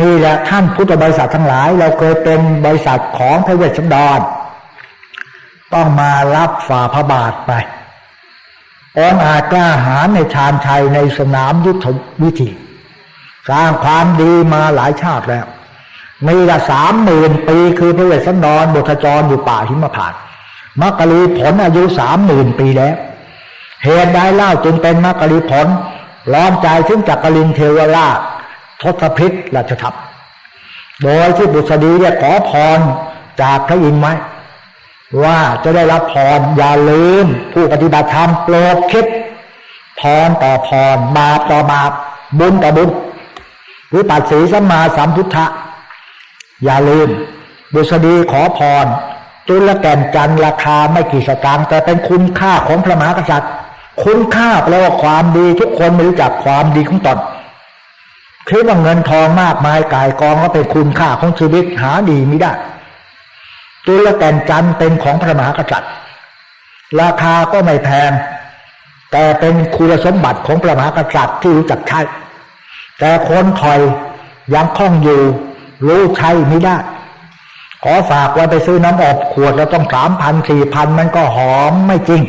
นี่แหละท่านพุทธบริษัททั้งหลาย เราเคยเป็นบริษัทของพระเวชสันดรต้องมารับฝ่าพระบาทไปองอาจกล้าหาญในชาญชัยในสนามยุทธวิธี สร้างความดีมาหลายชาติแล้วมีละสามหมื่นปีคือพระเวสสันดรบทจรอยู่ป่าหิมพานต์มักกะลีผลอายุสามหมื่นปีแล้ว เหตุใดเล่าจึงเป็นมักกะลีผลล้อมใจถึงจักรินเทวราช ทศพิษราชทัพโดยที่บุษดีเนี่ยขอพรจากพระอินทร์ไว้ว่าจะได้รับพรอย่าลืม ผู้ปฏิบัติธรรมโปรดคิดพรต่อพรบาปต่อบาปบุญต่อบุญวิปัสสีสัมมาสัมพุทธะอย่าลืม บุษดีขอพรจุลแก่นจันทร์ราคาไม่กี่สตางค์แต่เป็นคุณค่าของพระมหากษัตริย์ คุณค่าแปลว่าความดีทุกคนไม่รู้จักความดีของตน คิดว่าเงินทองมากมายกายกองก็เป็นคุณค่าของชีวิตหาดีไม่ได้จุลแก่นจันเป็นของพระมหากษัตริย์ ราคาก็ไม่แพง แต่เป็นคุณสมบัติของพระมหากษัตริย์ที่รู้จักใช้ แต่คนถอยยังคล่องอยู่ รู้ใช้ไม่ได้ ขอฝากไว้ไปซื้อน้ำอบขวดแล้วต้องสามพันสี่พันมันก็หอมไม่จริง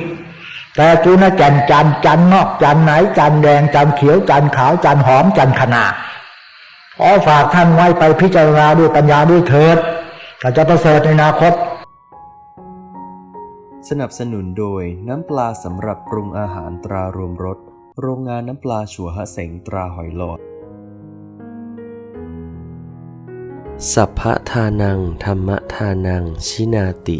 แต่จุลแก่นจันจันนอกจันไหนจันแดงจันเขียวจันขาวจันหอมจันขนาขอฝากท่านไว้ไปพิจารณาด้วยปัญญาด้วยเถิดถ้าจะประเสริฐในอนาคต สนับสนุนโดยน้ำปลาสำหรับปรุงอาหารตรารวมรสโรงงานน้ำปลาชัวฮะเสงตราหอยหลอด สัพพะทานัง ธรรมทานัง ชินาติ